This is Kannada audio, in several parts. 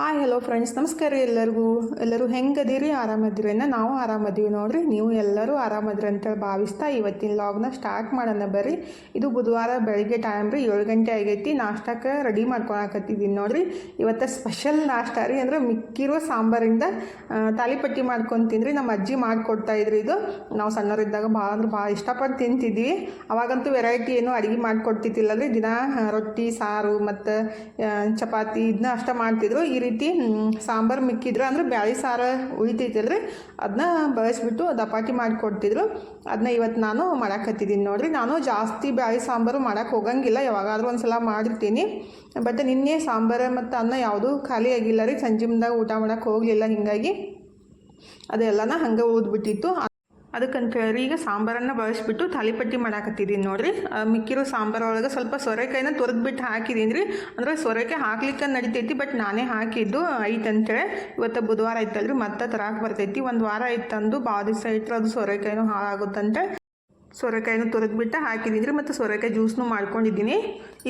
ಹಾಯ್ ಹಲೋ ಫ್ರೆಂಡ್ಸ್ ನಮಸ್ಕಾರ ಎಲ್ಲರಿಗೂ. ಎಲ್ಲರೂ ಹೆಂಗದೀರಿ? ಆರಾಮದಿರಿ ನಾವು ಆರಾಮದೀವಿ ನೋಡ್ರಿ. ನೀವು ಎಲ್ಲರೂ ಆರಾಮದ್ರಿ ಅಂತೇಳಿ ಭಾವಿಸ್ತಾ ಇವತ್ತಿನ ಲಾಗ್ನ ಸ್ಟಾರ್ಟ್ ಮಾಡೋಣ ಬರ್ರಿ. ಇದು ಬುಧವಾರ ಬೆಳಿಗ್ಗೆ ಟೈಮ್ ರೀ. ಏಳು ಗಂಟೆ ಆಗೈತಿ. ನಾಷ್ಟಕ್ಕೆ ರೆಡಿ ಮಾಡ್ಕೊಳಕತ್ತಿದ್ದೀನಿ ನೋಡ್ರಿ. ಇವತ್ತು ಸ್ಪೆಷಲ್ ನಾಷ್ಟ ರೀ. ಅಂದ್ರೆ ಮಿಕ್ಕಿರೋ ಸಾಂಬಾರಿಂದ ತಾಲಿಪಟ್ಟಿ ಮಾಡ್ಕೊಂಡು ತಿಂದ್ರಿ. ನಮ್ಮ ಅಜ್ಜಿ ಮಾಡಿಕೊಡ್ತಾ ಇದ್ರಿ ಇದು. ನಾವು ಸಣ್ಣವರಿದ್ದಾಗ ಭಾಳ ಅಂದ್ರೆ ಭಾಳ ಇಷ್ಟಪಟ್ಟು ತಿಂತಿದ್ವಿ. ಅವಾಗಂತೂ ವೆರೈಟಿ ಏನು ಅಡುಗೆ ಮಾಡಿಕೊಡ್ತಿದ್ದಿಲ್ಲ ರೀ. ದಿನ ರೊಟ್ಟಿ, ಸಾರು ಮತ್ತು ಚಪಾತಿ ಇದನ್ನ ಅಷ್ಟೇ ಮಾಡ್ತಿದ್ರು. ಈ ರೀತಿ ಸಾಂಬಾರು ಮಿಕ್ಕಿದ್ರೆ. ಅಂದ್ರೆ ಬ್ಯಾಳಿ ಸಾರು ಉಳಿತೈತಲ್ರಿ ಅದನ್ನ ಬಳಸಿಬಿಟ್ಟು ದಪಾಟಿ ಮಾಡಿಕೊಡ್ತಿದ್ರು. ಅದನ್ನ ಇವತ್ತು ನಾನು ಮಾಡಾಕತ್ತಿದ್ದೀನಿ ನೋಡಿರಿ. ನಾನು ಜಾಸ್ತಿ ಬ್ಯಾಳಿ ಸಾಂಬಾರು ಮಾಡೋಕ್ಕೆ ಹೋಗಂಗಿಲ್ಲ. ಯಾವಾಗಾದರೂ ಒಂದು ಸಲ ಮಾಡಿರ್ತೀನಿ ಬಟ್ ನಿನ್ನೆ ಸಾಂಬಾರು ಮತ್ತು ಅನ್ನ ಯಾವುದೂ ಖಾಲಿ ಆಗಿಲ್ಲ ರೀ. ಸಂಜೆ ಮುಂದಾಗ ಊಟ ಮಾಡೋಕ್ಕೆ ಹೋಗಲಿಲ್ಲ. ಹೀಗಾಗಿ ಅದೆಲ್ಲನ ಹಂಗೆ ಉಳಿದ್ಬಿಟ್ಟಿತ್ತು. ಅದಕ್ಕಂತ ಹೇಳಿ ಈಗ ಸಾಂಬಾರನ್ನು ಬಳಸ್ಬಿಟ್ಟು ತಾಲಿಪಟ್ಟಿ ಮಾಡಾಕತ್ತಿದ್ದೀನಿ ನೋಡ್ರಿ. ಮಿಕ್ಕಿರೋ ಸಾಂಬಾರು ಒಳಗೆ ಸ್ವಲ್ಪ ಸೊರೆಕಾಯಿನ ತೊರೆದ್ಬಿಟ್ಟು ಹಾಕಿದ್ದೀನಿ ರೀ ಅಂದ್ರೆ ಸೊರೆಕಾಯಿ ಹಾಕ್ಲಿಕ್ಕೆ ನಡಿತೈತಿ, ಬಟ್ ನಾನೇ ಹಾಕಿದ್ದು ಐತೆ ಅಂತೇಳಿ. ಇವತ್ತು ಬುಧವಾರ ಐತಲ್ರಿ, ಮತ್ತೆ ತರಾಕೆ ಬರ್ತೈತಿ. ಒಂದು ವಾರ ಇತ್ತಂದು ಭಾಳ ದಿವಸ ಇಟ್ರೆ ಅದು ಸೊರೆಕಾಯಿನೂ ಹಾಳಾಗುತ್ತಂತೆ. ಸೊರೆಕಾಯಿನೂ ತೊರೆದ್ಬಿಟ್ಟು ಹಾಕಿದ್ದೀನಿ ರೀ, ಮತ್ತು ಸೋರೆಕಾಯಿ ಜ್ಯೂಸ್ನು ಮಾಡ್ಕೊಂಡಿದ್ದೀನಿ.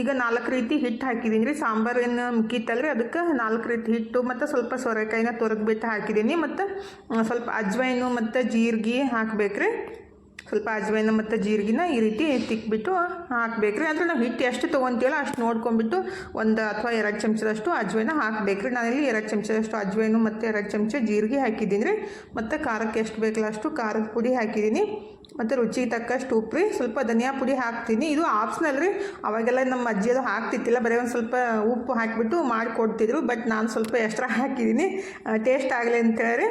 ಈಗ ನಾಲ್ಕು ರೀತಿ ಹಿಟ್ಟು ಹಾಕಿದ್ದೀನಿ ರೀ ಸಾಂಬಾರು ಏನು ಮಿಕ್ಕಿತ್ತಲ್ರಿ ಅದಕ್ಕೆ ನಾಲ್ಕು ರೀತಿ ಹಿಟ್ಟು ಮತ್ತು ಸ್ವಲ್ಪ ಸೋರೆಕಾಯಿನ ತೊರೆದ್ಬಿಟ್ಟು ಹಾಕಿದ್ದೀನಿ. ಮತ್ತು ಸ್ವಲ್ಪ ಅಜ್ವೈನು ಮತ್ತು ಜೀರಿಗೆ ಹಾಕ್ಬೇಕ್ರಿ. ಸ್ವಲ್ಪ ಅಜ್ವೈನ ಮತ್ತು ಜೀರಿಗೆನ ಈ ರೀತಿ ತಿಕ್ಬಿಟ್ಟು ಹಾಕಬೇಕ್ರಿ. ಅಂದರೆ ನಾವು ಹಿಟ್ಟು ಎಷ್ಟು ತೊಗೊತೀವಲ್ಲ ಅಷ್ಟು ನೋಡ್ಕೊಂಬಿಟ್ಟು ಒಂದು ಅಥವಾ ಎರಡು ಚಮಚದಷ್ಟು ಅಜ್ವೈನ ಹಾಕಬೇಕ್ರಿ. ನಾನಿಲ್ಲಿ ಎರಡು ಚಮಚದಷ್ಟು ಅಜ್ವೈನು ಮತ್ತು ಎರಡು ಚಮಚ ಜೀರಿಗೆ ಹಾಕಿದ್ದೀನಿ ರೀ ಮತ್ತು ಖಾರಕ್ಕೆ ಎಷ್ಟು ಬೇಕಲ್ಲ ಅಷ್ಟು ಖಾರದ ಪುಡಿ ಹಾಕಿದ್ದೀನಿ. ಮತ್ತು ರುಚಿಗೆ ತಕ್ಕಷ್ಟು ಉಪ್ಪು ರೀ. ಸ್ವಲ್ಪ ಧನಿಯಾ ಪುಡಿ ಹಾಕ್ತೀನಿ. ಇದು ಆಪ್ಷನಲ್ ರೀ. ಅವಾಗೆಲ್ಲ ನಮ್ಮ ಅಜ್ಜಿ ಅದು ಹಾಕ್ತಿತ್ತಿಲ್ಲ. ಬರೀ ಒಂದು ಸ್ವಲ್ಪ ಉಪ್ಪು ಹಾಕಿಬಿಟ್ಟು ಮಾಡಿಕೊಡ್ತಿದ್ರು. ಬಟ್ ನಾನು ಸ್ವಲ್ಪ ಎಕ್ಸ್ಟ್ರಾ ಹಾಕಿದ್ದೀನಿ. ಟೇಸ್ಟ್ ಆಗಲಿ ಅಂತೇಳಿ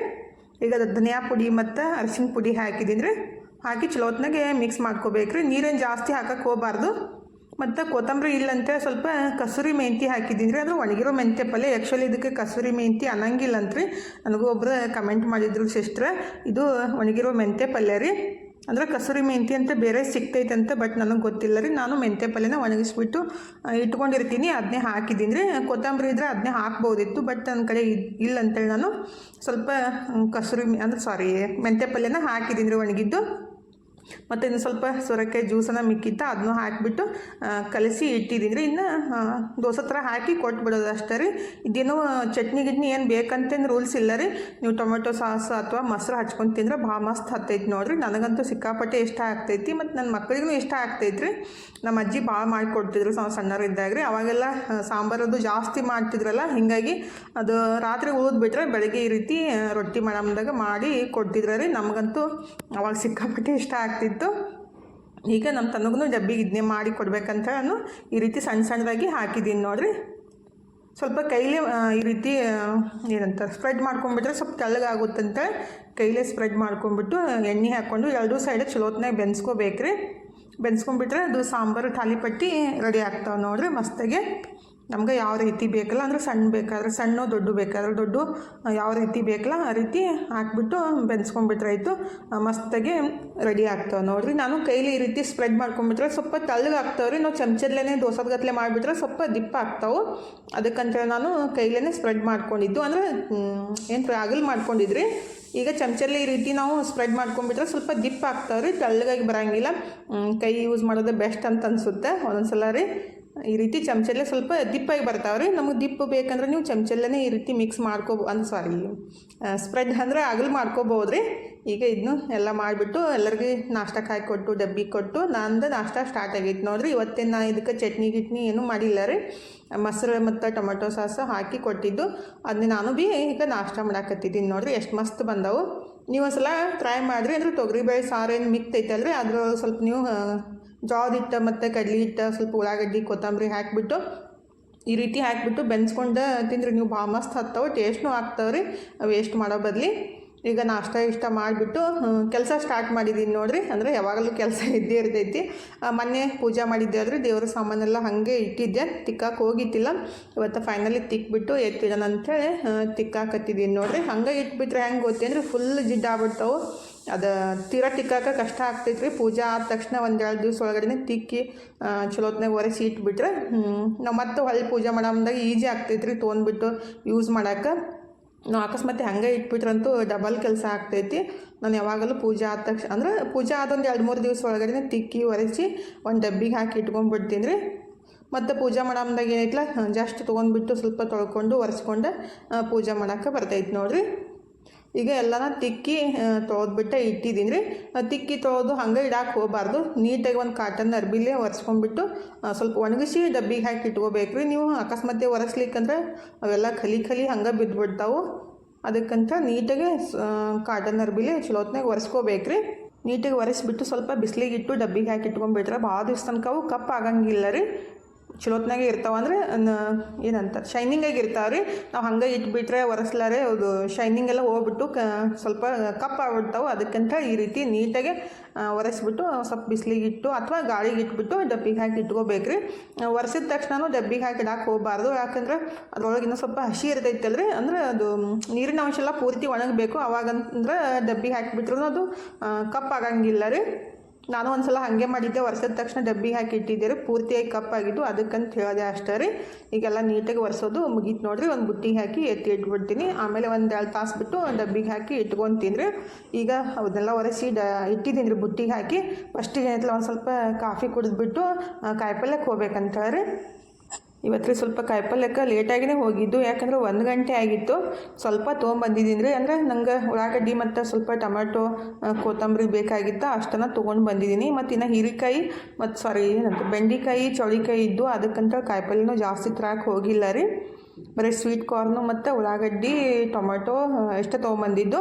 ಈಗ ಅದು ಧನಿಯಾ ಪುಡಿ ಮತ್ತು ಅರಿಶಿನ ಪುಡಿ ಹಾಕಿದ್ದೀನಿ ರೀ. ಹಾಕಿ ಚಲೋತ್ನಾಗೆ ಮಿಕ್ಸ್ ಮಾಡ್ಕೋಬೇಕ್ರಿ. ನೀರೇನು ಜಾಸ್ತಿ ಹಾಕಕ್ಕೆ ಹೋಗಬಾರ್ದು. ಮತ್ತು ಕೊತ್ತಂಬರಿ ಇಲ್ಲಂತೆ ಸ್ವಲ್ಪ ಕಸೂರಿ ಮೆಂತಿ ಹಾಕಿದ್ದೀನಿ ರೀ ಅದು ಒಣಗಿರೋ ಮೆಂತೆ ಪಲ್ಯ ಆ್ಯಕ್ಚುಲಿ ಇದಕ್ಕೆ ಕಸೂರಿ ಮೆಂತಿ ಅನ್ನಂಗಿಲ್ಲ ಅಂತ್ರಿ ನನಗೂ ಒಬ್ಬರು ಕಮೆಂಟ್ ಮಾಡಿದ್ರು ಸಿಸ್ಟ್ರ ಇದು ಒಣಗಿರೋ ಮೆಂತೆ ಪಲ್ಯ ರೀ. ಅಂದ್ರೆ ಕಸೂರಿ ಮೆಂತಿ ಅಂತ ಬೇರೆ ಸಿಗ್ತೈತಂತೆ ಬಟ್ ನನಗೆ ಗೊತ್ತಿಲ್ಲ ರೀ ನಾನು ಮೆಂತೆ ಪಲ್ಯನ ಒಣಗಿಸ್ಬಿಟ್ಟು ಇಟ್ಕೊಂಡಿರ್ತೀನಿ. ಅದನ್ನೇ ಹಾಕಿದ್ದೀನಿ ರೀ ಕೊತ್ತಂಬರಿ ಇದ್ರೆ ಅದನ್ನೇ ಹಾಕ್ಬೋದಿತ್ತು ಬಟ್ ನನ್ನ ಕಡೆ ಇಲ್ಲ ಅಂತೇಳಿ ನಾನು ಸ್ವಲ್ಪ ಕಸೂರಿ, ಅಂದ್ರೆ ಸಾರಿ ಮೆಂತೆ ಪಲ್ಯನ ಹಾಕಿದ್ದೀನಿ ರೀ ಒಣಗಿದ್ದು. ಮತ್ತು ಇನ್ನು ಸ್ವಲ್ಪ ಸೊರಕಾಯಿ ಜ್ಯೂಸನ್ನು ಮಿಕ್ಕಿತ್ತ ಅದನ್ನು ಹಾಕಿಬಿಟ್ಟು ಕಲಸಿ ಇಟ್ಟಿದ್ದೀನಿ. ಇನ್ನು ದೋಸೆ ಥರ ಹಾಕಿ ಕೊಟ್ಬಿಡೋದು ಅಷ್ಟೇ ರೀ. ಇದೇನು ಚಟ್ನಿ ಗಿಟ್ನಿ ಏನು ಬೇಕಂತೇನು ರೂಲ್ಸ್ ಇಲ್ಲ ರೀ. ನೀವು ಟೊಮೆಟೊ ಸಾಸ್ ಅಥವಾ ಮೊಸರು ಹಚ್ಕೊಂಡು ತಿಂದ್ರೆ ಭಾಳ ಮಸ್ತ್ ಹತ್ತೈತಿ ನೋಡಿರಿ. ನನಗಂತೂ ಸಿಕ್ಕಾಪಟ್ಟೆ ಇಷ್ಟ ಆಗ್ತೈತಿ, ಮತ್ತು ನನ್ನ ಮಕ್ಕಳಿಗೂ ಇಷ್ಟ ಆಗ್ತೈತಿ ರೀ ನಮ್ಮ ಅಜ್ಜಿ ಭಾಳ ಮಾಡಿಕೊಡ್ತಿದ್ರು ನಾವು ಸಣ್ಣವರಿದ್ದಾಗ ರೀ ಅವಾಗೆಲ್ಲ ಸಾಂಬಾರದು ಜಾಸ್ತಿ ಮಾಡ್ತಿದ್ರಲ್ಲ, ಹೀಗಾಗಿ ಅದು ರಾತ್ರಿ ಉಳಿದ್ಬಿಟ್ರೆ ಬೆಳಗ್ಗೆ ಈ ರೀತಿ ರೊಟ್ಟಿ ಮಾಡಮ್ದಾಗ ಮಾಡಿ ಕೊಡ್ತಿದ್ರ ರೀ. ನಮಗಂತೂ ಅವಾಗ ಸಿಕ್ಕಾಪಟ್ಟೆ ಇಷ್ಟ ಆಗ್ತಿತ್ತು. ಈಗ ನಮ್ಮ ತನಗೂ ಡಬ್ಬಿಗೆ ಇದನ್ನೇ ಮಾಡಿ ಕೊಡ್ಬೇಕಂತ ನಾನು ಈ ರೀತಿ ಸಣ್ಣ ಸಣ್ಣದಾಗಿ ಹಾಕಿದ್ದೀನಿ ನೋಡಿರಿ. ಸ್ವಲ್ಪ ಕೈಲೇ ಈ ರೀತಿ ಏನಂತ ಸ್ಪ್ರೆಡ್ ಮಾಡ್ಕೊಂಡ್ಬಿಟ್ರೆ ಸ್ವಲ್ಪ ತೆಳ್ಳಗಾಗುತ್ತಂತೆ ಕೈಲೇ ಸ್ಪ್ರೆಡ್ ಮಾಡ್ಕೊಂಡ್ಬಿಟ್ಟು ಎಣ್ಣೆ ಹಾಕ್ಕೊಂಡು ಎರಡೂ ಸೈಡ್ ಚಲೋತ್ನಾಗ ಬೆನ್ಸ್ಕೋಬೇಕ್ರಿ. ಬೆನ್ಸ್ಕೊಂಡ್ಬಿಟ್ರೆ ಅದು ಸಾಂಬಾರು ತಾಲಿಪಟ್ಟಿ ರೆಡಿ ಆಗ್ತಾವೆ ನೋಡಿರಿ. ಮಸ್ತಾಗೆ ನಮ್ಗೆ ಯಾವ ರೀತಿ ಬೇಕಲ್ಲ, ಅಂದ್ರೆ ಸಣ್ಣ ಬೇಕಾದ್ರೆ ಸಣ್ಣ ದೊಡ್ಡ ಬೇಕಾದ್ರೆ ದೊಡ್ಡ ಯಾವ ರೀತಿ ಬೇಕಲ್ಲ ಆ ರೀತಿ ಹಾಕ್ಬಿಟ್ಟು ಬೆನ್ಸ್ಕೊಂಡ್ಬಿಟ್ರೆ ಆಯಿತು. ಮಸ್ತಾಗೆ ರೆಡಿ ಆಗ್ತಾವೆ ನೋಡಿರಿ. ನಾನು ಕೈಲಿ ಈ ರೀತಿ ಸ್ಪ್ರೆಡ್ ಮಾಡ್ಕೊಂಡ್ಬಿಟ್ರೆ ಸ್ವಲ್ಪ ತಳ್ಳಗೆ ಆಗ್ತಾವೆ ರೀ ನಾವು ಚಮಚದಲ್ಲೇ ದೋಸದ ಮಾಡಿಬಿಟ್ರೆ ಸ್ವಲ್ಪ ದಿಪ್ಪ ಆಗ್ತಾವೆ. ಅದಕ್ಕಂತೇಳಿ ನಾನು ಕೈಲೇ ಸ್ಪ್ರೆಡ್ ಮಾಡ್ಕೊಂಡಿದ್ದು. ಅಂದರೆ ಏನು ಟ್ರಾಗಲ್ ಮಾಡ್ಕೊಂಡಿದ್ರಿ? ಈಗ ಚಮಚಲ್ಲಿ ಈ ರೀತಿ ನಾವು ಸ್ಪ್ರೆಡ್ ಮಾಡ್ಕೊಂಡ್ಬಿಟ್ರೆ ಸ್ವಲ್ಪ ದಿಪ್ ರೀ ತೆಳ್ಳಗಾಗಿ ಬರೋಂಗಿಲ್ಲ. ಕೈ ಯೂಸ್ ಮಾಡೋದೇ ಬೆಸ್ಟ್ ಅಂತ ಅನಿಸುತ್ತೆ. ಒಂದೊಂದ್ಸಲ ರೀ, ಈ ರೀತಿ ಚಮಚಲ್ಲೇ ಸ್ವಲ್ಪ ದಿಪ್ಪಾಗಿ ಬರ್ತಾವೆ ರೀ. ನಮಗೆ ದಿಪ್ಪು ಬೇಕಂದ್ರೆ ನೀವು ಚಮಚಲ್ಲೇ ಈ ರೀತಿ ಮಿಕ್ಸ್ ಮಾಡ್ಕೋ ಸಾರಿ ಸ್ಪ್ರೆಡ್ ಅಂದ್ರೆ ಆಗಲು ಮಾಡ್ಕೋಬೋದು ರೀ ಈಗ ಇದನ್ನು ಎಲ್ಲ ಮಾಡಿಬಿಟ್ಟು ಎಲ್ಲರಿಗೆ ನಾಷ್ಟಕ್ಕೆ ಹಾಕಿ ಕೊಟ್ಟು, ಡಬ್ಬಿ ಕೊಟ್ಟು, ನಂದು ನಾಷ್ಟ ಸ್ಟಾರ್ಟ್ ಆಗೈತೆ ನೋಡಿರಿ. ಇವತ್ತಿನ ನಾ ಇದಕ್ಕೆ ಚಟ್ನಿ ಗಿಟ್ನಿ ಏನೂ ಮಾಡಿಲ್ಲ ರೀ. ಮೊಸರು ಮತ್ತು ಟೊಮೆಟೊ ಸಾಸ್ ಹಾಕಿ ಕೊಟ್ಟಿದ್ದು. ಅದನ್ನ ನಾನು ಭೀ ಈಗ ನಾಷ್ಟ ಮಾಡಾಕತ್ತಿದ್ದೀನಿ ನೋಡ್ರಿ. ಎಷ್ಟು ಮಸ್ತ್ ಬಂದವು. ನೀವು ಒಂದ್ಸಲ ಟ್ರೈ ಮಾಡಿರಿ. ಅಂದ್ರೆ ತೊಗರಿಬೇಳೆ ಸಾರು ಏನು ಮಿಕ್ತೈತಲ್ರಿ ಅದ್ರ ಸ್ವಲ್ಪ ನೀವು ಜಾದಿಟ್ಟ ಮತ್ತು ಕಡ್ಲಿ ಹಿಟ್ಟು, ಸ್ವಲ್ಪ ಉಳ್ಳಾಗಡ್ಡಿ, ಕೊತ್ತಂಬರಿ ಹಾಕಿಬಿಟ್ಟು, ಈ ರೀತಿ ಹಾಕಿಬಿಟ್ಟು ಬೆನ್ಸ್ಕೊಂಡು ತಿಂದ್ರೆ. ನೀವು ಭಾಳ ಮಸ್ತ್ ಹತ್ತವೆ. ಟೇಸ್ಟ್ನೂ ಆಗ್ತಾವೆ ರೀ. ವೇಸ್ಟ್ ಮಾಡೋ ಬದಲಿ. ಈಗ ನಾಷ್ಟ ಇಷ್ಟ ಮಾಡಿಬಿಟ್ಟು ಕೆಲಸ ಸ್ಟಾರ್ಟ್ ಮಾಡಿದ್ದೀನಿ ನೋಡ್ರಿ. ಅಂದರೆ ಯಾವಾಗಲೂ ಕೆಲಸ ಇದ್ದೇ ಇರ್ತೈತಿ. ಮೊನ್ನೆ ಪೂಜೆ ಮಾಡಿದ್ದೆ ಆದರೆ ದೇವರ ಸಾಮಾನೆಲ್ಲ ಹಾಗೆ ಇಟ್ಟಿದ್ದೆ. ತಿಕ್ಕಾಕೆ ಹೋಗಿತ್ತಿಲ್ಲ ಇವತ್ತು ಫೈನಲಿ ತಿಕ್ಬಿಟ್ಟು ಎತ್ತಿಡೋಣ ಅಂಥೇಳಿ ತಿಕ್ಕಾಕತ್ತಿದ್ದೀನಿ ನೋಡ್ರಿ. ಹಂಗೆ ಇಟ್ಬಿಟ್ರೆ ಹೆಂಗೆ ಗೊತ್ತೇ ಅಂದರೆ ಫುಲ್ ಜಿಡ್ಡಾಗ್ಬಿಡ್ತಾವೆ ಅದು ತೀರ ತಿಕ್ಕಾಕ ಕಷ್ಟ ಆಗ್ತೈತೆ ರೀ ಪೂಜೆ ಆದ ತಕ್ಷಣ ಒಂದೆರಡು ದಿವ್ಸ ಒಳಗಡೆ ತಿಕ್ಕಿ ಚಲೋತ್ನಾಗ ಒರೆಸಿ ಇಟ್ಬಿಟ್ರೆ ನಾವು ಮತ್ತೆ ಹೊಳ್ಳಿ ಪೂಜೆ ಮಾಡಮ್ದಾಗ ಈಜಿ ಆಗ್ತೈತೆ ರೀ ತೊಗೊಂಡ್ಬಿಟ್ಟು ಯೂಸ್ ಮಾಡೋಕೆ. ನಾವು ಅಕಸ್ಮಾತ್ ಹಂಗೆ ಇಟ್ಬಿಟ್ರಂತೂ ಡಬಲ್ ಕೆಲಸ ಆಗ್ತೈತಿ. ನಾನು ಯಾವಾಗಲೂ ಪೂಜೆ ಆದ ತಕ್ಷಣ ಅಂದ್ರೆ ಪೂಜೆ ಆದೊಂದು ಎರಡು ಮೂರು ದಿವಸ ಒಳಗಡೆ ತಿಕ್ಕಿ ಒರೆಸಿ ಒಂದು ಡಬ್ಬಿಗೆ ಹಾಕಿ ಇಟ್ಕೊಂಡ್ಬಿಡ್ತೀನಿ ರೀ. ಮತ್ತು ಪೂಜೆ ಮಾಡಮ್ದಾಗ ಏನೈತಲ್ಲ ಜಸ್ಟ್ ತೊಗೊಂಡ್ಬಿಟ್ಟು ಸ್ವಲ್ಪ ತೊಳ್ಕೊಂಡು ಒರೆಸ್ಕೊಂಡು ಪೂಜೆ ಮಾಡೋಕ್ಕೆ ಬರ್ತೈತೆ ನೋಡ್ರಿ. ಈಗ ಎಲ್ಲನ ತಿಕ್ಕಿ ತೊಳೆದ್ಬಿಟ್ಟೆ ಇಟ್ಟಿದ್ದೀನಿ ರೀ ತಿಕ್ಕಿ ತೊಳೆದು ಹಂಗೆ ಇಡಕ್ಕೆ ಹೋಗಬಾರ್ದು. ನೀಟಾಗಿ ಒಂದು ಕಾಟನ್ ಅರ್ಬಿಲೇ ಒರೆಸ್ಕೊಂಡ್ಬಿಟ್ಟು ಸ್ವಲ್ಪ ಒಣಗಿಸಿ ಡಬ್ಬಿಗೆ ಹಾಕಿ ಇಟ್ಕೋಬೇಕು ರೀ ನೀವು ಅಕಸ್ಮಾತ್ ಒರೆಸ್ಲಿಕ್ಕಂದ್ರೆ ಅವೆಲ್ಲ ಖಲಿ ಖಲಿ ಹಂಗೆ ಬಿದ್ದುಬಿಡ್ತಾವೆ ಅದಕ್ಕಂತ ನೀಟಾಗಿ ಕಾಟನ್ ಅರ್ಬಿಲಿ ಚಲೋತ್ನಾಗ ಒರೆಸ್ಕೋಬೇಕು ರೀ ನೀಟಾಗಿ ಒರೆಸ್ಬಿಟ್ಟು ಸ್ವಲ್ಪ ಬಿಸಿಲಿಗೆ ಇಟ್ಟು ಡಬ್ಬಿಗೆ ಹಾಕಿ ಇಟ್ಕೊಂಡ್ಬಿಟ್ರೆ ಭಾಳ ದಿವ್ಸ ತನಕ ಅವು ಕಪ್ ಆಗಂಗಿಲ್ಲ ರೀ. ಚಲೋತ್ನಾಗೆ ಇರ್ತಾವ ಅಂದರೆ ಏನಂತ ಶೈನಿಂಗಾಗಿ ಇರ್ತಾವೆ ರೀ ನಾವು ಹಂಗೆ ಇಟ್ಬಿಟ್ರೆ ಒರೆಸ್ಲಾರೆ, ಅದು ಶೈನಿಂಗ್ ಎಲ್ಲ ಹೋಗ್ಬಿಟ್ಟು ಕ, ಸ್ವಲ್ಪ ಕಪ್ ಆಗ್ಬಿಡ್ತಾವೆ. ಅದಕ್ಕಿಂತ ಈ ರೀತಿ ನೀಟಾಗಿ ಒರೆಸ್ಬಿಟ್ಟು ಸ್ವಲ್ಪ ಬಿಸಿಲಿಗೆ ಇಟ್ಟು ಅಥವಾ ಗಾಳಿಗೆ ಇಟ್ಬಿಟ್ಟು ಡಬ್ಬಿಗೆ ಹಾಕಿ ಇಟ್ಕೋಬೇಕು ರೀ ಒರೆಸಿದ ತಕ್ಷಣ ಡಬ್ಬಿಗೆ ಹಾಕಿ ಇಡಕ್ಕೆ ಹೋಗಬಾರ್ದು. ಯಾಕಂದ್ರೆ ಅದ್ರೊಳಗೆ ಇನ್ನೂ ಸ್ವಲ್ಪ ಹಸಿ ಇರ್ತೈತಲ್ರಿ. ಅಂದ್ರೆ ಅದು ನೀರಿನ ಅಂಶ ಎಲ್ಲ ಪೂರ್ತಿ ಒಣಗಬೇಕು. ಅವಾಗಂದ್ರೆ ಡಬ್ಬಿಗೆ ಹಾಕಿಬಿಟ್ರು ಅದು ಕಪ್ ಆಗಂಗಿಲ್ಲ ರೀ ನಾನು ಒಂದ್ಸಲ ಹಾಗೆ ಮಾಡಿದ್ದೆ ವರ್ಷದ ತಕ್ಷಣ ಡಬ್ಬಿ ಹಾಕಿ ಇಟ್ಟಿದ್ದೀರಿ ಪೂರ್ತಿಯಾಗಿ ಕಪ್ಪಾಗಿದ್ದು ಅದಕ್ಕಂತ ಹೇಳಿದೆ ಅಷ್ಟೇ ರೀ. ಈಗೆಲ್ಲ ನೀಟಾಗಿ ಒರೆಸೋದು ಮುಗೀತು ನೋಡ್ರಿ, ಒಂದು ಬುಟ್ಟಿಗೆ ಹಾಕಿ ಎತ್ತಿ ಇಟ್ಬಿಡ್ತೀನಿ. ಆಮೇಲೆ ಒಂದು ಎರಡು ತಾಸು ಬಿಟ್ಟು ಡಬ್ಬಿಗೆ ಹಾಕಿ ಇಟ್ಕೊತೀನಿ ಈಗ ಅದನ್ನೆಲ್ಲ ಒರೆಸಿ ಡ, ಇಟ್ಟಿದ್ದೀನಿ ರೀ ಬುಟ್ಟಿಗೆ ಹಾಕಿ. ಫಸ್ಟಿಗೆ ಏನೈತಲ್ಲ ಒಂದು ಸ್ವಲ್ಪ ಕಾಫಿ ಕುಡಿದ್ಬಿಟ್ಟು ಕಾಯಿಪಲ್ಯಕ್ಕೆ ಹೋಗ್ಬೇಕಂತ ರೀ. ಇವತ್ತು ಸ್ವಲ್ಪ ಕಾಯಿಪಲ್ಯಕ್ಕೆ ಲೇಟಾಗಿನೇ ಹೋಗಿದ್ದು ಯಾಕಂದ್ರೆ ಒಂದು ಗಂಟೆ ಆಗಿತ್ತು. ಸ್ವಲ್ಪ ತೊಗೊಂಬಂದಿದ್ದೀನಿ ರೀ ಅಂದರೆ ನಂಗೆ ಉಳ್ಳಾಗಡ್ಡಿ ಮತ್ತು ಸ್ವಲ್ಪ ಟೊಮೆಟೊ ಕೊತ್ತಂಬರಿ ಬೇಕಾಗಿತ್ತು ಅಷ್ಟನ್ನು ತೊಗೊಂಡು ಬಂದಿದ್ದೀನಿ. ಮತ್ತು ಇನ್ನು ಹೀರಿಕಾಯಿ ಮತ್ತು ಸಾರಿ ಏನಂತ ಬೆಂಡೆಕಾಯಿ ಚೌಳಿಕಾಯಿ ಇದ್ದು ಅದಕ್ಕಂತ ಕಾಯಿಪಲ್ಯನೂ ಜಾಸ್ತಿ ತರಕ್ಕೆ ಹೋಗಿಲ್ಲ ರೀ. ಬರೀ ಸ್ವೀಟ್ ಕಾರ್ನು ಮತ್ತು ಉಳ್ಳಾಗಡ್ಡಿ ಟೊಮೆಟೊ ಎಷ್ಟು ತೊಗೊಂಬಂದಿದ್ದು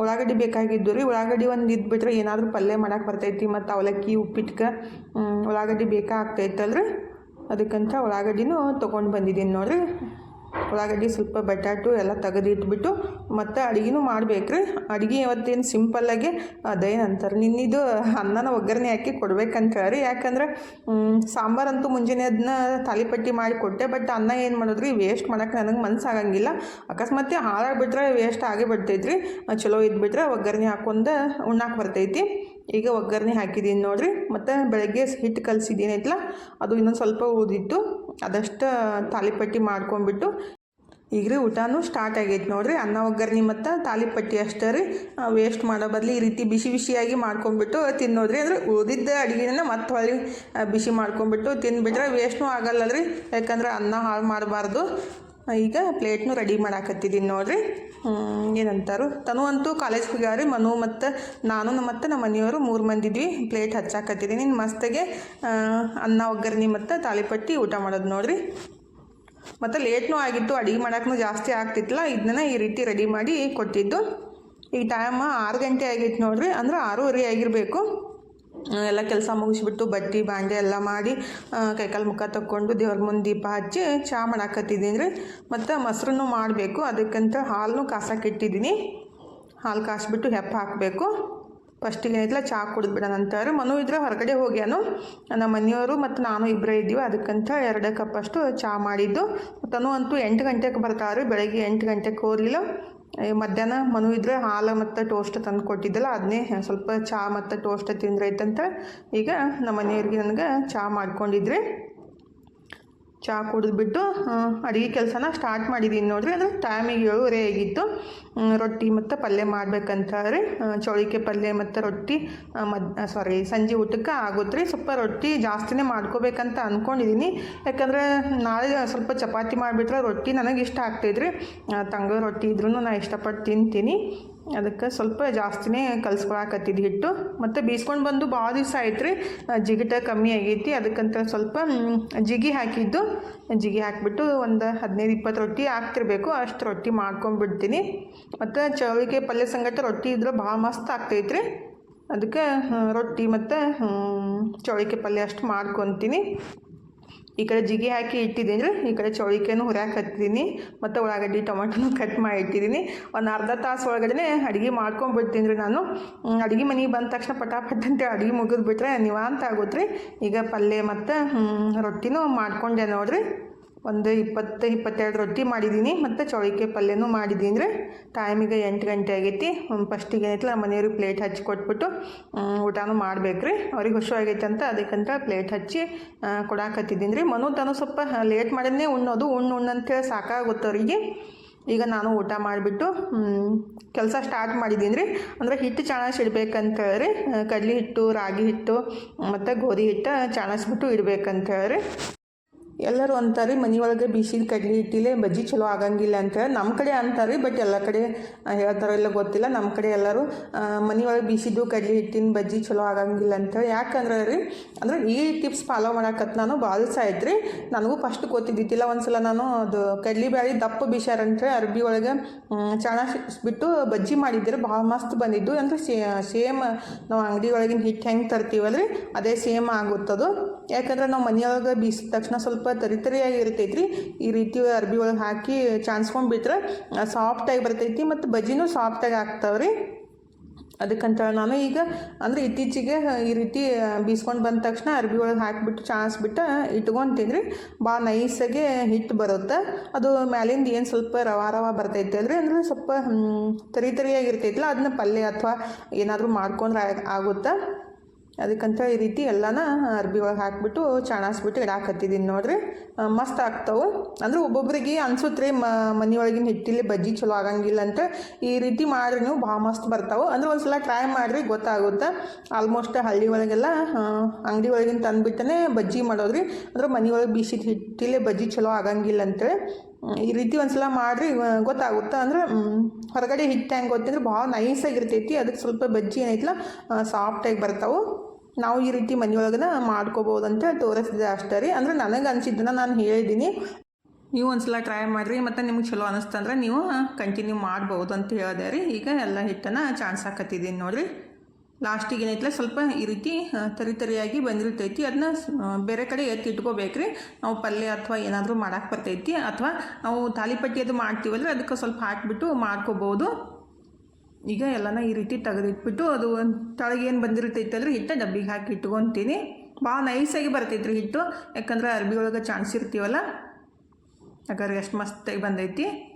ಉಳ್ಳಾಗಡ್ಡಿ ಬೇಕಾಗಿದ್ದು ರೀ. ಉಳ್ಳಾಗಡ್ಡಿ ಒಂದು ಇದ್ಬಿಟ್ರೆ ಏನಾದರೂ ಪಲ್ಯ ಮಾಡೋಕ್ಕೆ ಬರ್ತೈತಿ ಮತ್ತು ಅವಲಕ್ಕಿ ಉಪ್ಪಿಟ್ಗೆ ಹ್ಮ್, ಉಳ್ಳಾಗಡ್ಡಿ ಬೇಕಾಗ್ತೈತಲ್ರಿ. ಅದಕ್ಕಂತ ಉಳ್ಳಾಗಡ್ಡಿನೂ ತೊಗೊಂಡು ಬಂದಿದ್ದೀನಿ ನೋಡಿರಿ. ಉಳ್ಳಾಗಡ್ಡಿ ಸ್ವಲ್ಪ ಬಟಾಟು ಎಲ್ಲ ತೆಗೆದಿಟ್ಬಿಟ್ಟು ಮತ್ತು ಅಡುಗೆನೂ ಮಾಡ್ಬೇಕು ರೀ ಅಡುಗೆ ಇವತ್ತೇನು ಸಿಂಪಲ್ಲಾಗಿ ಅದೇನಂತಾರೆ, ನಿನ್ನಿದು ಅನ್ನನ ಒಗ್ಗರಣೆ ಹಾಕಿ ಕೊಡ್ಬೇಕಂತ ಹೇಳಿ ಯಾಕಂದ್ರೆ ಸಾಂಬಾರಂತೂ ಮುಂಜಾನೆ ಅದನ್ನ ತಾಲಿಪಟ್ಟಿ ಮಾಡಿ ಕೊಟ್ಟೆ ಬಟ್ ಅನ್ನ ಏನು ಮಾಡೋದ್ರಿ ವೇಸ್ಟ್ ಮಾಡೋಕೆ ನನಗೆ ಮನಸ್ಸಾಗಂಗಿಲ್ಲ ಅಕಸ್ಮಾತ್ ಹಾಳಾಗ್ಬಿಟ್ರೆ ವೇಸ್ಟ್ ಆಗಿ ಬಿಡ್ತೈತ್ರಿ. ಚಲೋ ಇದ್ಬಿಟ್ರೆ ಒಗ್ಗರಣೆ ಹಾಕೊಂಡು ಉಣ್ಣಾಕೆ ಬರ್ತೈತಿ. ಈಗ ಒಗ್ಗರಣೆ ಹಾಕಿದ್ದೀನಿ ನೋಡಿರಿ. ಮತ್ತು ಬೆಳಗ್ಗೆ ಹಿಟ್ಟು ಕಲಸಿದ್ದೀನಿ ಐತ್ಲ. ಅದು ಇನ್ನೊಂದು ಸ್ವಲ್ಪ ಉಳಿದಿತ್ತು. ಅದಷ್ಟು ತಾಲಿಪಟ್ಟಿ ಮಾಡ್ಕೊಂಡ್ಬಿಟ್ಟು ಈಗ ರೀ ಊಟನೂ ಸ್ಟಾರ್ಟ್ ಆಗೈತೆ ನೋಡಿರಿ. ಅನ್ನ ಒಗ್ಗರಣೆ ಮತ್ತು ತಾಲಿಪಟ್ಟಿ ಅಷ್ಟೇ ರೀ. ವೇಸ್ಟ್ ಮಾಡೋ ಬದಲು ಈ ರೀತಿ ಬಿಸಿ ಬಿಸಿಯಾಗಿ ಮಾಡ್ಕೊಂಡ್ಬಿಟ್ಟು ತಿನ್ನೋದ್ರಿ ಅಂದ್ರೆ ಉಳಿದಿದ್ದ ಅಡುಗೆನ ಮತ್ತೆ ಹೊಳ್ಳಿ ಬಿಸಿ ಮಾಡ್ಕೊಂಡ್ಬಿಟ್ಟು ತಿನ್ಬಿಟ್ರೆ ವೇಸ್ಟ್ನೂ ಆಗಲ್ಲ ರೀ ಯಾಕಂದ್ರೆ ಅನ್ನ ಹಾಳು ಮಾಡಬಾರ್ದು. ಈಗ ಪ್ಲೇಟ್ನು ರೆಡಿ ಮಾಡಾಕತ್ತಿದ್ದೀನಿ ನೋಡ್ರಿ. ಏನಂತಾರು? ತನು ಅಂತೂ ಕಾಲೇಜ್ ಹೋಗ್ಯಾವ್ರಿ ಮನು ಮತ್ತು ನಾನು ಮತ್ತು ನಮ್ಮ ಮನೆಯವರು ಮೂರು ಮಂದಿದ್ವಿ. ಪ್ಲೇಟ್ ಹಚ್ಚಾಕತ್ತಿದ್ದೀನಿ ಮಸ್ತಾಗೆ ಅನ್ನ, ಒಗ್ಗರಣೆ ಮತ್ತು ತಾಲಿಪಟ್ಟಿ ಊಟ ಮಾಡೋದು ನೋಡ್ರಿ. ಮತ್ತು ಲೇಟ್ನೂ ಆಗಿತ್ತು, ಅಡುಗೆ ಮಾಡೋಕ್ಕೂ ಜಾಸ್ತಿ ಆಗ್ತಿತ್ತಲ್ಲ ಇದನ್ನ ಈ ರೀತಿ ರೆಡಿ ಮಾಡಿ ಕೊಟ್ಟಿದ್ದು. ಈಗ ಟೈಮ್ ಆರು ಗಂಟೆ ಆಗಿತ್ತು ನೋಡ್ರಿ. ಅಂದ್ರೆ ಆರೂವರೆ ಆಗಿರಬೇಕು. ಎಲ್ಲ ಕೆಲಸ ಮುಗಿಸ್ಬಿಟ್ಟು ಬಟ್ಟೆ ಬಾಂಡೆ ಎಲ್ಲ ಮಾಡಿ ಕೈಕಾಲು ಮುಖ ತಕ್ಕೊಂಡು ದೇವ್ರ ಮುಂದೆ ದೀಪ ಹಚ್ಚಿ ಚಹಾ ಮಾಡಾಕತ್ತಿದ್ದೀನಿ ರೀ. ಮತ್ತು ಮೊಸರನ್ನು ಮಾಡಬೇಕು, ಅದಕ್ಕಂತ ಹಾಲನ್ನು ಕಾಸಕ್ಕೆ ಇಟ್ಟಿದ್ದೀನಿ. ಹಾಲು ಕಾಸ್ಬಿಟ್ಟು ಹೆಪ್ಪ ಹಾಕಬೇಕು. ಫಸ್ಟಿಗೆ ಏನೈತಲ್ಲ ಚಹಾ ಕುಡಿದ್ಬಿಡೋಣ ಅಂತಾರೆ ಮನು ಇದ್ರೆ ಹೊರಗಡೆ ಹೋಗ್ಯಾನು. ನಮ್ಮ ಮನೆಯವರು ಮತ್ತು ನಾನು ಇಬ್ಬರೇ ಇದ್ದೀವಿ, ಅದಕ್ಕಂತ ಎರಡು ಕಪ್ಪಷ್ಟು ಚಹಾ ಮಾಡಿದ್ದು. ತನು ಅಂತೂ ಎಂಟು ಗಂಟೆಗೆ ಬರ್ತಾರೆ ಬೆಳಗ್ಗೆ ಎಂಟು ಗಂಟೆಗೆ ಹೋಗಲಿಲ್ಲ. ಮಧ್ಯಾಹ್ನ ಮನು ಇದ್ರೆ ಹಾಲು ಮತ್ತು ಟೋಸ್ಟ್ ತಂದು ಕೊಟ್ಟಿದ್ದಲ್ಲ ಅದನ್ನೇ ಸ್ವಲ್ಪ ಚಹಾ ಮತ್ತು ಟೋಸ್ಟ್ ತಿಂದ್ರೈತಂತ ಈಗ ನಮ್ಮ ಮನೆಯವ್ರಿಗೆ ನನಗೆ ಚಹಾ ಮಾಡ್ಕೊಂಡಿದ್ರೆ ಚಹಾ ಕುಡಿದ್ಬಿಟ್ಟು ಅಡುಗೆ ಕೆಲಸನ ಸ್ಟಾರ್ಟ್ ಮಾಡಿದ್ದೀನಿ ನೋಡಿರಿ. ಅಂದರೆ ಟೈಮಿಗೆ ಏಳುವರೆ ಆಗಿತ್ತು. ರೊಟ್ಟಿ ಮತ್ತು ಪಲ್ಯ ಮಾಡ್ಬೇಕಂತ ರೀ ಆ, ಚೌಳಿಕೆ ಪಲ್ಯ ಮತ್ತು ರೊಟ್ಟಿ ಮದ್ ಸಾರಿ ಸಂಜೆ ಊಟಕ್ಕೆ ಆಗುತ್ತೆ ರೀ ಸ್ವಲ್ಪ ರೊಟ್ಟಿ ಜಾಸ್ತಿನೇ ಮಾಡ್ಕೋಬೇಕಂತ ಅಂದ್ಕೊಂಡಿದ್ದೀನಿ ಯಾಕಂದರೆ ನಾಳೆ ಸ್ವಲ್ಪ ಚಪಾತಿ ಮಾಡಿಬಿಟ್ರೆ ರೊಟ್ಟಿ ನನಗೆ ಇಷ್ಟ ಆಗ್ತೈತೆ ರೀ ತಂಗ ರೊಟ್ಟಿ ಇದ್ರೂ ನಾನು ಇಷ್ಟಪಟ್ಟು ತಿಂತೀನಿ. ಅದಕ್ಕೆ ಸ್ವಲ್ಪ ಜಾಸ್ತಿನೇ ಕಲ್ಸ್ಕೊಳಕತ್ತಿದ್ದು ಹಿಟ್ಟು. ಮತ್ತು ಬೀಸ್ಕೊಂಡು ಬಂದು ಭಾಳ ದಿವಸ ಆಯ್ತು ರೀ ಜಿಗಿಟ ಕಮ್ಮಿ ಆಗೈತಿ. ಅದಕ್ಕಂತ ಸ್ವಲ್ಪ ಜಿಗಿ ಹಾಕಿದ್ದು. ಜಿಗಿ ಹಾಕಿಬಿಟ್ಟು ಒಂದು ಹದಿನೈದು ಇಪ್ಪತ್ತು ರೊಟ್ಟಿ ಹಾಕ್ತಿರ್ಬೇಕು ಅಷ್ಟು ರೊಟ್ಟಿ ಮಾಡ್ಕೊಂಡ್ಬಿಡ್ತೀನಿ ಮತ್ತು ಚೌಳಿಕೆ ಪಲ್ಯ ಸಂಗಟ ರೊಟ್ಟಿ ಇದ್ರೆ ಭಾಳ ಮಸ್ತ್ ಆಗ್ತೈತ್ರಿ. ಅದಕ್ಕೆ ರೊಟ್ಟಿ ಮತ್ತು ಚೌಳಿಕೆ ಪಲ್ಯ ಅಷ್ಟು ಮಾಡ್ಕೊತೀನಿ. ಈ ಕಡೆ ಜಿಗಿ ಹಾಕಿ ಇಟ್ಟಿದ್ದೀನಿ. ರೀ ಈ ಕಡೆ ಚೌಳಿಕೆನೂ ಹುರ್ಯಾಕೆ ಹತ್ತಿದ್ದೀನಿ ಮತ್ತು ಉಳ್ಳಾಗಡ್ಡಿ, ಟೊಮೆಟೊನು ಕಟ್ ಮಾಡಿ ಇಟ್ಟಿದ್ದೀನಿ. ಒಂದು ಅರ್ಧ ತಾಸು ಒಳಗಡೆ ಅಡುಗೆ ಮಾಡ್ಕೊಂಡ್ಬಿಡ್ತೀನಿ ರೀ ನಾನು. ಅಡುಗೆ ಮನೆಗೆ ಬಂದ ತಕ್ಷಣ ಪಟಾಪಟ್ ಅಂತ ಅಡುಗೆ ಮುಗಿದ್ಬಿಟ್ರೆ ನಿವಾಂತ ಆಗುತ್ತೆ ರೀ ಈಗ ಪಲ್ಯ ಮತ್ತು ರೊಟ್ಟಿನೂ ಮಾಡ್ಕೊಂಡೆ ನೋಡ್ರಿ. ಒಂದು ಇಪ್ಪತ್ತು, ಇಪ್ಪತ್ತೆರಡು ರೊಟ್ಟಿ ಮಾಡಿದ್ದೀನಿ. ಮತ್ತು ಚೌಳಿಕೆ ಪಲ್ಯನೂ ಮಾಡಿದ್ದೀನಿ ಅಂದರೆ ಟೈಮಿಗೆ ಎಂಟು ಗಂಟೆ ಆಗೈತಿ. ಫಸ್ಟಿಗೆ ಏನೈತಿಲ್ಲ ಮನೆಯವ್ರಿಗೆ ಪ್ಲೇಟ್ ಹಚ್ಚಿ ಕೊಟ್ಬಿಟ್ಟು ಊಟನೂ ಮಾಡ್ಬೇಕು ರೀ ಅವ್ರಿಗೆ ಹುಷು ಆಗೈತೆ ಅಂತ ಅದಕ್ಕಂತ ಪ್ಲೇಟ್ ಹಚ್ಚಿ ಕೊಡಾಕತ್ತಿದ್ದೀನಿ ರೀ. ಮನು ತಾನು ಸ್ವಲ್ಪ ಲೇಟ್ ಮಾಡಿದ್ನೇ ಉಣ್ಣೋದು. ಉಣ್ಣು ಉಣ್ಣು ಅಂತೇಳಿ ಸಾಕಾಗುತ್ತೆ ಅವರಿಗೆ. ಈಗ ನಾನು ಊಟ ಮಾಡಿಬಿಟ್ಟು ಕೆಲಸ ಸ್ಟಾರ್ಟ್ ಮಾಡಿದ್ದೀನಿ ರೀ. ಅಂದರೆ ಹಿಟ್ಟು ಚಾಣಸ್ ಇಡ್ಬೇಕಂತ ಹೇಳಿ ಕಡಲೆ ಹಿಟ್ಟು, ರಾಗಿ ಹಿಟ್ಟು, ಮತ್ತು ಗೋಧಿ ಹಿಟ್ಟು ಚಾಣಸ್ಬಿಟ್ಟು ಇಡ್ಬೇಕಂತ ಹೇಳಿ ಎಲ್ಲರೂ ಅಂತಾರೆ ಮನೆ ಒಳಗೆ ಬಿಸಿದ ಕಡ್ಲಿ ಹಿಟ್ಟಿಲೆ ಬಜ್ಜಿ ಚಲೋ ಆಗಂಗಿಲ್ಲ ಅಂತ. ನಮ್ಮ ಕಡೆ ಅಂತಾರೆ ಬಟ್ ಎಲ್ಲ ಕಡೆ ಹೇಳ್ತಾರ ಎಲ್ಲ ಗೊತ್ತಿಲ್ಲ. ನಮ್ಮ ಕಡೆ ಎಲ್ಲರೂ ಮನೆ ಒಳಗೆ ಬಿಸಿದ್ದು ಕಡ್ಲಿ ಹಿಟ್ಟಿನ ಬಜ್ಜಿ ಚಲೋ ಆಗಂಗಿಲ್ಲ ಅಂತೇಳಿ ಯಾಕಂದ್ರೆ ರೀ, ಅಂದ್ರೆ ಈ ಟಿಪ್ಸ್ ಫಾಲೋ ಮಾಡಕತ್ ನಾನು ಭಾಳ ಆಯ್ತು ರೀ ನನಗೂ ಫಸ್ಟ್ ಗೊತ್ತಿದ್ದಿದ್ದಿಲ್ಲ ಒಂದ್ಸಲ ನಾನು ಅದು ಕಡ್ಲಿ ಬ್ಯಾಳಿ ದಪ್ಪ ಬೀಸ್ಯಾರ ಅಂತೇಳಿ ಅರ್ಬಿ ಒಳಗೆ ಚಣ ಬಿಟ್ಟು ಬಜ್ಜಿ ಮಾಡಿದ್ರೆ ಭಾಳ ಮಸ್ತ್ ಬಂದಿದ್ದು. ಅಂದ್ರೆ ಸೇಮ್ ನಾವು ಅಂಗಡಿ ಒಳಗಿನ ಹಿಟ್ಟು ಹೆಂಗೆ ತರ್ತೀವಲ್ಲ ರೀ ಅದೇ ಸೇಮ್ ಆಗುತ್ತದು. ಯಾಕಂದ್ರೆ ನಾವು ಮನೆಯೊಳಗೆ ಬೀಸಿದ ತಕ್ಷಣ ಸ್ವಲ್ಪ ತರಿ ತರಿಯಾಗಿ ಇರ್ತೈತ್ರಿ. ಈ ರೀತಿ ಅರ್ಬಿ ಒಳಗೆ ಹಾಕಿ ಚಾನ್ಸ್ಕೊಂಡ್ಬಿಟ್ರೆ ಸಾಫ್ಟಾಗಿ ಬರ್ತೈತಿ ಮತ್ತು ಬಜ್ಜಿನೂ ಸಾಫ್ಟಾಗಿ ಆಗ್ತಾವ್ರಿ. ಅದಕ್ಕಂತ ನಾನು ಈಗ ಅಂದರೆ ಇತ್ತೀಚೆಗೆ ಈ ರೀತಿ ಬೀಸ್ಕೊಂಡು ಬಂದ ತಕ್ಷಣ ಅರ್ಬಿ ಒಳಗೆ ಹಾಕಿಬಿಟ್ಟು ಚಾನ್ಸ್ಬಿಟ್ಟು ಇಟ್ಕೊತೀನಿ ರೀ ಭಾಳ ನೈಸಾಗೆ ಹಿಟ್ಟು ಬರುತ್ತೆ. ಅದು ಮ್ಯಾಲಿಂದ ಏನು ಸ್ವಲ್ಪ ರವ ರವ ಬರ್ತೈತೆ ಅಲ್ರಿ. ಅಂದರೆ ಸ್ವಲ್ಪ ತರಿ ತರಿಯಾಗಿ ಇರ್ತೈತಲ್ಲ ಅದನ್ನ ಪಲ್ಯ ಅಥವಾ ಏನಾದರೂ ಮಾಡ್ಕೊಂಡ್ರೆ ಆಗ್- ಆಗುತ್ತೆ? ಅದಕ್ಕಂತ ಈ ರೀತಿ ಎಲ್ಲನ ಅರ್ಬಿ ಒಳಗೆ ಹಾಕ್ಬಿಟ್ಟು ಚಾಣಾಸ್ಬಿಟ್ಟು ಇಡಾಕತ್ತಿದ್ದೀನಿ ನೋಡ್ರಿ. ಮಸ್ತ್ ಆಗ್ತಾವೆ. ಅಂದ್ರೆ ಒಬ್ಬೊಬ್ರಿಗೆ ಅನ್ಸುತ್ತೆ ಮನೆ ಒಳಗಿನ ಹಿಟ್ಟಿಲಿ ಬಜ್ಜಿ ಚಲೋ ಆಗಂಗಿಲ್ಲ ಅಂತ ಈ ರೀತಿ ಮಾಡ್ರಿ ನೀವು, ಭಾಳ ಮಸ್ತ್ ಬರ್ತಾವೆ. ಅಂದ್ರೆ ಒಂದ್ಸಲ ಟ್ರೈ ಮಾಡಿರಿ, ಗೊತ್ತಾಗುತ್ತೆ. ಆಲ್ಮೋಸ್ಟ್ ಹಳ್ಳಿ ಒಳಗೆಲ್ಲ ಅಂಗಡಿ ಒಳಗಿನ ತಂದುಬಿಟ್ಟನೆ ಬಜ್ಜಿ ಮಾಡೋದ್ರಿ. ಅಂದ್ರೆ ಮನೆ ಒಳಗೆ ಬಿಸಿದ ಹಿಟ್ಟಿಲೆ ಬಜ್ಜಿ ಚಲೋ ಆಗಂಗಿಲ್ಲ ಅಂತೇಳಿ. ಈ ರೀತಿ ಒಂದ್ಸಲ ಮಾಡ್ರಿ ಗೊತ್ತಾಗುತ್ತೆ. ಅಂದ್ರೆ ಹೊರಗಡೆ ಹಿಟ್ಟು ಹೆಂಗೆ ಗೊತ್ತಂದ್ರೆ ಭಾಳ ನೈಸಾಗಿರ್ತೈತಿ ಅದಕ್ಕೆ ಸ್ವಲ್ಪ ಬಜ್ಜಿ ಏನೈತಲ್ಲ ಸಾಫ್ಟಾಗಿ ಬರ್ತಾವೆ. ನಾವು ಈ ರೀತಿ ಮನೆಯೊಳಗನ ಮಾಡ್ಕೋಬೋದು ಅಂತ ತೋರಿಸಿದೆ ಅಷ್ಟೇ ರೀ. ಅಂದ್ರೆ ನನಗೆ ಅನಿಸಿದ್ದನ್ನ ನಾನು ಹೇಳಿದ್ದೀನಿ. ನೀವು ಒಂದ್ಸಲ ಟ್ರೈ ಮಾಡಿರಿ, ಮತ್ತು ನಿಮ್ಗೆ ಚಲೋ ಅನಿಸ್ತಂದ್ರೆ ನೀವು ಕಂಟಿನ್ಯೂ ಮಾಡ್ಬೋದು ಅಂತ ಹೇಳಿದೆ ರೀ. ಈಗ ಎಲ್ಲ ಹಿಟ್ಟನ್ನು ಚಾನ್ಸ್ ಹಾಕತ್ತಿದ್ದೀನಿ ನೋಡಿರಿ. ಲಾಸ್ಟಿಗೆ ಏನೈತಲ್ಲ ಸ್ವಲ್ಪ ಈ ರೀತಿ ತರಿ ತರಿಯಾಗಿ ಬಂದಿರ್ತೈತಿ. ಅದನ್ನ ಬೇರೆ ಕಡೆ ಎತ್ತಿ ಇಟ್ಕೋಬೇಕ್ರಿ. ನಾವು ಪಲ್ಯ ಅಥವಾ ಏನಾದರೂ ಮಾಡಕ್ಕೆ ಬರ್ತೈತಿ. ಅಥವಾ ನಾವು ತಾಲಿಪಟ್ಟಿ ಅದು ಮಾಡ್ತೀವಲ್ಲ ಅದಕ್ಕೆ ಸ್ವಲ್ಪ ಹಾಕಿಬಿಟ್ಟು ಮಾಡ್ಕೋಬೋದು. ಈಗ ಎಲ್ಲನ ಈ ರೀತಿ ತೆಗೆದಿಟ್ಬಿಟ್ಟು ಅದು ತಳಗೆ ಏನು ಅಂದ್ರೆ ಹಿಟ್ಟು ಡಬ್ಬಿಗೆ ಹಾಕಿ ಇಟ್ಕೊತೀನಿ. ಭಾಳ ನೈಸಾಗಿ ಬರ್ತೈತ್ರಿ ಹಿಟ್ಟು. ಯಾಕಂದ್ರೆ ಅರ್ಬಿ ಒಳಗೆ ಚಾನ್ಸ್ ಇರ್ತೀವಲ್ಲ ಯಾಕಂದ್ರೆ ಎಷ್ಟು ಮಸ್ತಾಗಿ ಬಂದೈತಿ.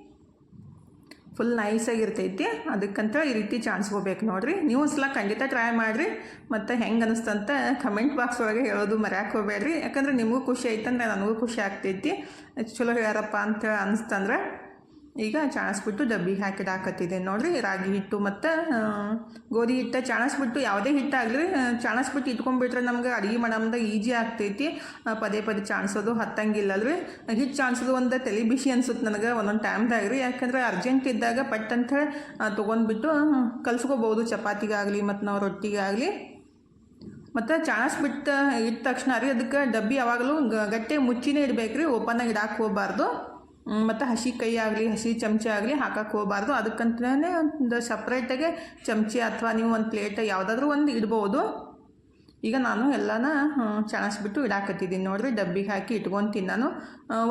ಫುಲ್ ನೈಸಾಗಿರ್ತೈತಿ ಅದಕ್ಕಂತ ಈ ರೀತಿ ಚಾನ್ಸ್ಕೋಬೇಕು ನೋಡ್ರಿ. ನೀವು ಒಂದ್ಸಲ ಖಂಡಿತ ಟ್ರೈ ಮಾಡಿರಿ. ಮತ್ತು ಹೆಂಗೆ ಅನಿಸ್ತಂತ ಕಮೆಂಟ್ ಬಾಕ್ಸ್ ಒಳಗೆ ಹೇಳೋದು ಮರ್ಯಾಕೆ ಹೋಗ್ಬೇಡ್ರಿ. ಯಾಕಂದ್ರೆ ನಿಮಗೂ ಖುಷಿ ಐತಂದ್ರೆ ನನಗೂ ಖುಷಿ ಆಗ್ತೈತಿ. ಚಲೋ ಹೇಳ್ಯಾರಪ್ಪ ಅಂತ ಅನಿಸ್ತಂದ್ರೆ. ಈಗ ಚಾಣಿಸ್ಬಿಟ್ಟು ಡಬ್ಬಿಗೆ ಹಾಕಿದಾಕತ್ತಿದೆ ನೋಡಿರಿ, ರಾಗಿ ಹಿಟ್ಟು ಮತ್ತು ಗೋಧಿ ಹಿಟ್ಟು ಚಾಣಿಸ್ಬಿಟ್ಟು ಯಾವುದೇ ಹಿಟ್ಟಾಗಲಿ ಚಾಣಿಸ್ಬಿಟ್ಟು ಇಟ್ಕೊಂಡ್ಬಿಟ್ರೆ ನಮ್ಗೆ ಅಡುಗೆ ಮಾಡೋದು ಈಜಿ ಆಗ್ತೈತಿ. ಪದೇ ಪದೇ ಚಾಣಿಸೋದು ಹತ್ತಂಗಿಲ್ಲ ಅಲ್ರಿ ಹಿಟ್ಟು ಚಾಣಿಸೋದು ಒಂದು ತಲೆ ಬಿಸಿ ಅನ್ಸುತ್ತೆ ನನಗೆ ಒಂದೊಂದು ಟೈಮ್ದಾಗ ರೀ ಯಾಕಂದ್ರೆ ಅರ್ಜೆಂಟ್ ಇದ್ದಾಗ ಪಟ್ ಅಂತ ತೊಗೊಂಡ್ಬಿಟ್ಟು ಕಲ್ಸ್ಕೋಬೋದು ಚಪಾತಿಗಾಗಲಿ ಮತ್ತು ನಾವು ರೊಟ್ಟಿಗಾಗಲಿ. ಮತ್ತು ಚಾಣಿಸ್ಬಿಟ್ಟು ಇಟ್ಟ ತಕ್ಷಣ ರೀ ಅದಕ್ಕೆ ಡಬ್ಬಿ ಯಾವಾಗಲೂ ಗಟ್ಟಿ ಮುಚ್ಚಿನೇ ಇಡಬೇಕ್ರಿ ಓಪನಾಗಿ ಇಡಾಕೆ ಹೋಗಬಾರ್ದು. ಮತ್ತು ಹಸಿ ಕೈ ಆಗಲಿ, ಹಸಿ ಚಮಚ ಆಗಲಿ ಹಾಕಕ್ಕೆ ಹೋಗಬಾರ್ದು. ಅದಕ್ಕಂತಲೇ ಒಂದು ಸಪ್ರೇಟಾಗೆ ಚಮಚೆ ಅಥವಾ ನೀವು ಒಂದು ಪ್ಲೇಟ್ ಯಾವುದಾದ್ರೂ ಒಂದು ಇಡ್ಬೋದು. ಈಗ ನಾನು ಎಲ್ಲಾನ ಚಾಣಿಸ್ಬಿಟ್ಟು ಇಡಾಕತ್ತಿದ್ದೀನಿ. ನೋಡಿರಿ ಡಬ್ಬಿಗೆ ಹಾಕಿ ಇಟ್ಕೊತೀನಿ ನಾನು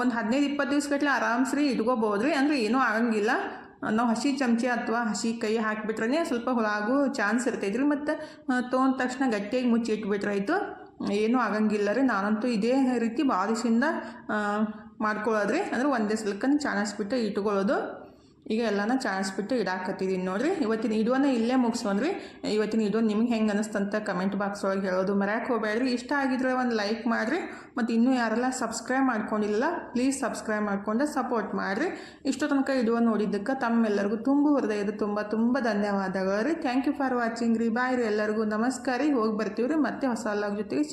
ಒಂದು ಹದಿನೈದು ಇಪ್ಪತ್ತು ದಿವ್ಸಗಟ್ಲೆ ಆರಾಮ್ಸ್ರಿ ಇಟ್ಕೋಬೋದು ರೀ. ಅಂದರೆ ಏನೂ ಆಗಂಗಿಲ್ಲ. ನಾವು ಹಸಿ ಚಮಚೆ ಅಥವಾ ಹಸಿ ಕೈ ಹಾಕಿಬಿಟ್ರೆ ಸ್ವಲ್ಪ ಹುಳಾಗು ಚಾನ್ಸ್ ಇರ್ತೈತ್ರಿ ರೀ. ಮತ್ತು ತೊಗೊಂಡ ತಕ್ಷಣ ಗಟ್ಟಿಯಾಗಿ ಮುಚ್ಚಿ ಇಟ್ಬಿಟ್ರೆ ಆಯಿತು ಏನೂ ಆಗಂಗಿಲ್ಲ ರೀ. ನಾನಂತೂ ಇದೇ ರೀತಿ ಭಾಳ ಮಾಡ್ಕೊಳ್ಳೋದ್ರಿ. ಅಂದ್ರೆ ಒಂದೇ ಸಲಕ್ಕನ ಚಾಣಿಸ್ಬಿಟ್ಟು ಇಟ್ಕೊಳ್ಳೋದು. ಈಗ ಎಲ್ಲನ ಚಾಣಿಸ್ಬಿಟ್ಟು ಇಡಾಕತ್ತಿದ್ದೀನಿ ನೋಡ್ರಿ. ಇವತ್ತಿನ ಇಡುವನ್ನ ಇಲ್ಲೇ ಮುಗಿಸೋನ್ರಿ ಇವತ್ತಿನ ಇಡುವ ನಿಮ್ಗೆ ಹೆಂಗೆ ಅನ್ನಿಸ್ತಂತ ಕಮೆಂಟ್ ಬಾಕ್ಸ್ ಒಳಗೆ ಹೇಳೋದು ಮರ್ಯಾಕೆ ಹೋಗ್ಬೇಡ್ರಿ. ಇಷ್ಟ ಆಗಿದ್ರೆ ಒಂದು ಲೈಕ್ ಮಾಡಿರಿ. ಮತ್ತು ಇನ್ನೂ ಯಾರೆಲ್ಲ ಸಬ್ಸ್ಕ್ರೈಬ್ ಮಾಡ್ಕೊಂಡಿಲ್ಲ ಪ್ಲೀಸ್ ಸಬ್ಸ್ಕ್ರೈಬ್ ಮಾಡಿಕೊಂಡು ಸಪೋರ್ಟ್ ಮಾಡಿರಿ. ಇಷ್ಟೋ ತನಕ ಇಡುವ ನೋಡಿದ್ದಕ್ಕೆ ತಮ್ಮೆಲ್ಲರಿಗೂ ತುಂಬ ಹೃದಯದ ತುಂಬ ತುಂಬ ಧನ್ಯವಾದಗಳು ರೀ. ಥ್ಯಾಂಕ್ ಯು ಫಾರ್ ವಾಚಿಂಗ್ ರೀ. ಬಾಯ್ ರೀ ಎಲ್ಲರಿಗೂ. ನಮಸ್ಕಾರ ರೀ. ಹೋಗಿ ಬರ್ತೀವಿ ರೀ ಮತ್ತೆ ಹೊಸ ಲಾಗ್ ಜೊತೆಗೆ